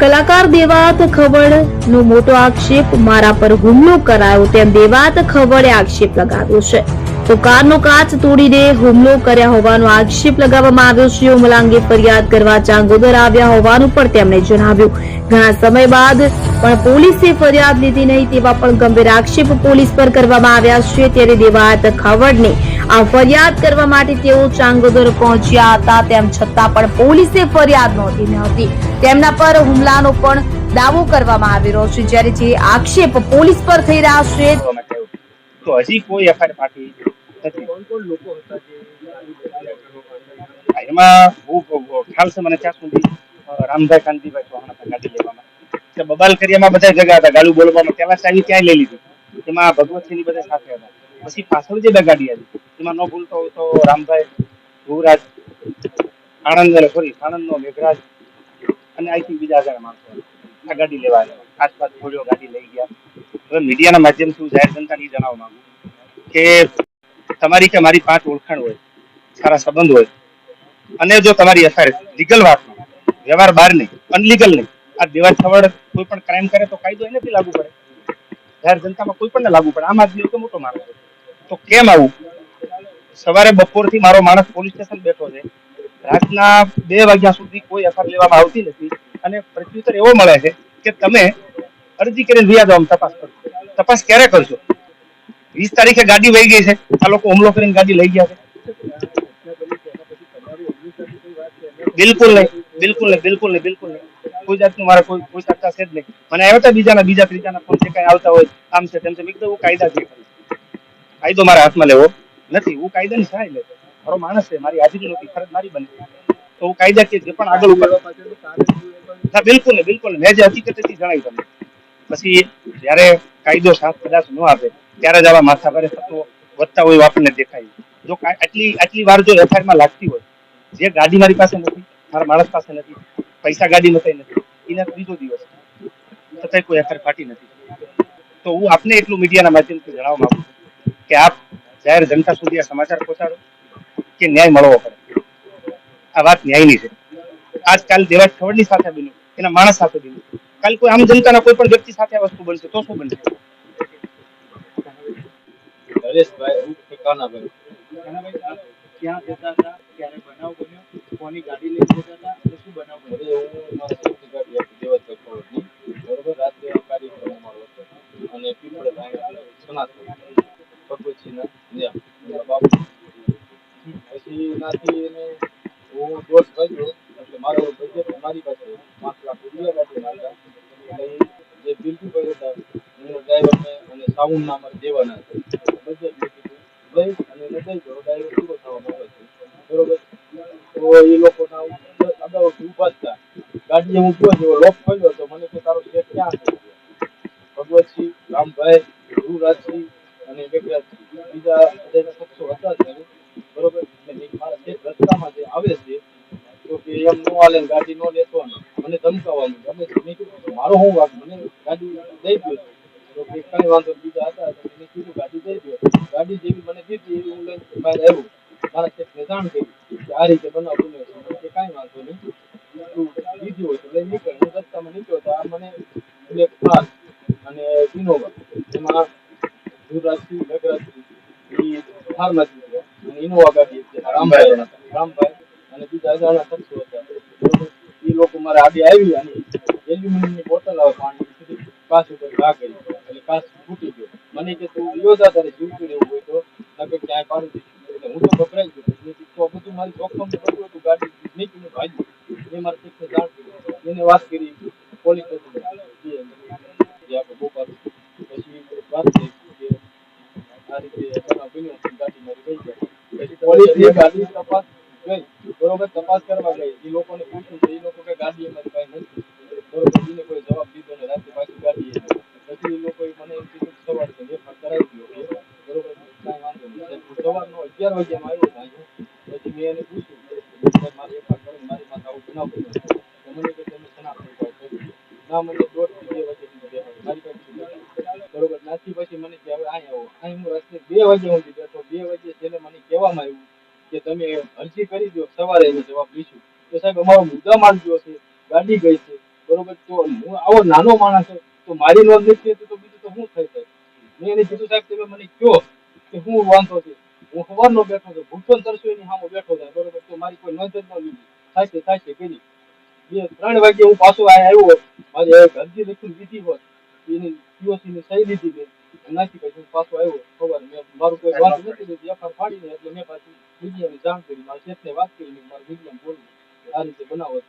કલાકાર દેવાત ખવડ નો મોટો આક્ષેપ મારા પર હુમલો કરાયો તેમ દેવાત ખવડે આક્ષેપ લગાવ્યો છે. તો કારનો કાચ તોડીને હુમલો કર્યા હોવાનો આક્ષેપ લગાવવામાં આવ્યો છે. હુમલા અંગે ફરિયાદ કરવા ચાંગોદર આવ્યા હોવાનું પણ તેમણે જણાવ્યું. ઘણા સમય બાદ પણ પોલીસે ફરિયાદ લીધી નહીં તેવા પણ ગંભીર આક્ષેપ પોલીસ પર કરવામાં આવ્યા છે. ત્યારે દેવાત ખવડને આ ફરિયાદ કરવા માટે તેઓ ચાંગોદર પહોંચ્યા હતા. તેમ છતાં પણ પોલીસે ફરિયાદ નોંધી ન હતી. તેમના પર હુમલાનો પણ દાવો કરવામાં આવી રહ્યો છે, જ્યારે જે આક્ષેપ પોલીસ પર થઈ રહ્યા છે. તો હજી કોઈ એફઆઈઆર પાકી નથી. કોણ કોણ લોકો હતા જે એમાં હું ખ્યાલ છે મને ત્યાં સુધી. રામભાઈ કાંતિભાઈ ચૌહાણ હતા ગાડી લેવામાં તો બબાલ કરિયામાં બધા જગા હતા ગાડું બોલવામાં. પેલા સાહેબ ત્યાં લઈ લીધું. એમાં ભગવતસિંહની બધા સાથે હતા. પછી પાછળ જે બે ગાડી આવી. એમાં ન ભૂલતો હોય તો રામભાઈ ભુવરાજ આણંદ સોરી આણંદનો મેઘરાજ અને આઈ બીજા હજાર માણસો આ ગાડી લેવા આસપાસ થોડીઓ ગાડી લઈ ગયા. હવે મીડિયાના માધ્યમથી હું જાહેર જનતાને એ જણાવવા માંગુ કે તમારી કે મારી પાંચ ઓળખાણ હોય, સારા સંબંધ હોય, અને જો તમારી અસર લીગલ વાતમાં વ્યવહાર બહાર નહીં અનલીગલ નહીં, આ દેવા છવડ કોઈ પણ ક્રાઇમ કરે તો કાયદો એનેથી લાગુ પડે. જાહેર જનતામાં કોઈ પણ લાગુ પડે. આમ આદમી મોટો માર્ગ તો કેમ આવું? સવારે બપોરથી મારો માણસ પોલીસ સ્ટેશન બેઠો છે. રાતના બે વાગ્યા સુધી કોઈ એફઆઈઆર લેવામાં આવતી નથી અને પ્રત્યુત્તર એવો મળે છે કે તમે અરજી કરીને વ્યા જાઓ તપાસ કરો. તપાસ ક્યારે કરશો? વીસ તારીખે ગાડી વહી ગઈ છે. આ લોકો હુમલો કરીને ગાડી લઈ ગયા છે. બિલકુલ નહીં. બિલકુલ નહીં. બિલકુલ નહીં. બિલકુલ નહીં. કોઈ જાતનું મારે કોઈ કોઈ ચર્ચા છે જ નહીં. મને આવ્યા હતા બીજાના, બીજા ત્રીજાના ફોન છે, કાંઈ આવતા હોય આમ છે તેમ છે. મેં કીધું કાયદા છે. કાયદો મારા હાથમાં લેવો. નથી, હું કાયદાની સહાય લેતો મારો માણસ છે, મારી હાજરી નથી, ફરજ મારી બને. તો હું કાયદાકીય જે પણ આગળ પણ ના, બિલકુલ ને બિલકુલ મેં જે હકીકતથી જણાવી તમને. પછી જ્યારે કાયદો સાથ કદાચ ન આપે ત્યારે જ આવા માથાભારે થતો વધતા હોય આપણને દેખાય. જો આટલી આટલી વાર જો એફઆઈઆર લાગતી હોય, જે ગાડી મારી પાસે નથી, મારા માણસ પાસે નથી, પૈસા ગાડી નથી નથી, એના ત્રીજો દિવસ છતાંય કોઈ એફઆઈઆર ફાટી નથી. તો હું આપને એટલું મીડિયાના માધ્યમથી જણાવવા માંગુ છું કે આપ જાહેર જનતા સુધી આ સમાચાર પહોંચાડો કે ન્યાય મળવો પડે. આ વાત ન્યાયની છે. આજકાલ દેવાજ ખવડની સાથે બન્યું એના માણસ સાથે બન્યું. કાલ કોઈ આમ જનતાના કોઈ પણ વ્યક્તિ સાથે આ વસ્તુ બનશે તો શું બનશે? ક્યાં જતા હતા ક્યારે બનાવ બન્યો કોની ગાડી લઈ જતા હતા શું બનાવ બન્યો હું મારા સૌથી ગાડી આપી દેવા ચક્રવર્તી બરોબર રાત્રે કાર્યક્રમ અમારો હતો અને પીપળે ભાઈ સનાતન ભગવતસિંહના ત્યાં એમના બાપુ પછી નાથી એને હું દોઢ વાગ્યો એટલે મારો બજેટ મારી પાસે પાંચ લાખ રૂપિયા પાસે મારતા એટલે જે બિલકુલ ભાઈ હતા એનો ડ્રાઈવરને અને સાઉન્ડના અમારે દેવાના હતા બજેટ મેં લઈ અને એને દઈ ડ્રાઈવર પૂરો થવા માંગે છે બરોબર તો એ લોકોના અગાઉ ઊભા હતા ગાડીએ હું ગયો જેવો લોક ખોલ્યો તો મને કે તારો શેઠ ક્યાં છે ભગવતસિંહ રામભાઈ ગુરુરાજસિંહ અને મેઘરાજસિંહ બીજા બધાના શખ્સો હતા જ ઘરે. બરોબર એટલે મેં કીધું મારા શેઠ રસ્તામાં આવે છે, તો કે એમ નો હાલે ગાડી નો લેતો મને ધમકાવવાનું ગમે છે મેં કીધું મારો હું વાંક? મને ગાડી દઈ દો તો કે કઈ વાંધો બીજા હતા, તો મેં કીધું ગાડી દઈ દો ગાડી જેવી મને દીધી એવી હું લઈને બહાર આવ્યો. મારા શેઠને જાણ કે આ રીતે બનાવ બન્યો છે કે કાંઈ વાંધો નહીં. લીધી હોય તો લઈ નીકળ. હું રસ્તામાં નીકળ્યો તો આ મને બ્લેક કાર અને ઇનોવા એમાં એ થારમાં જ અને ઇનોવા ગાડી. રામભાઈ. હતા. રામભાઈ અને બીજા અજાણા શખ્સો હતા? એ લોકો મારે આગે આવી અને એલ્યુમિનિયમની બોટલ આવે પાણી કાચ ઉપર લાગેલી એટલે કાચ ફૂટી ગયો. મને કે તું યોજા તારે જીવતું રહેવું હોય તો? તમે ક્યાંય પાડી દીધું હું તો ગભરાઈ ગયો. તો બધું મારી જોખમ બધું હતું. ગાડી નીકળીને ભાજી એ મારા શેઠને જાણ એને વાત કરી. પોલીસ સ્ટેશન જે આપણે ભોપાલ પછી વાત થઈ કે આ રીતે ગાડી મારી ગઈ પછી પોલીસની ગાડી તપાસ તપાસ કરવા ગઈ. એ લોકોને પૂછ્યું એ લોકો કે ગાડી અમારી પાસે નથી. બરોબર એને કોઈ જવાબ દીધો ને રાતે પાછી ગાડી પછી એ તો બે વાગે નાથી હું બે વાગે જેને મને કહેવામાં આવ્યું તમે અરજી કરી દો, સવારે એનો જવાબ લઈશું. તો સાહેબ, અમારો મુદ્દા માલ છે, ગાડી ગઈ છે. બરોબર, તો હું આવો નાનો માણસ છે, તો મારી નોંધ નથી તો બીજું તો શું થઈ સાહેબ? મેં એને કીધું, સાહેબ, તમે મને કહો કે હું વાંધો છે. હું સવારનો બેઠો છું ભૂખો ને તરસ્યો એની સામે બેઠો થાય બરોબર, તો મારી કોઈ નોંધ જ ન લીધી. થાય છે કરી બે, ત્રણ વાગે હું પાછો આવ્યો મારે એક અરજી લખીને દીધી હોત, એની પીઓસી ની સહી લીધી મેં. નાખી પછી પાછો આવ્યો ખબર મેં મારું કોઈ વાત નથી એફઆર ફાડીને એટલે મેં પાછી મીડિયાને જાણ કરી મારા શેઠને વાત કરી મારું મીડિયાને બોલું આ રીતે બનાવો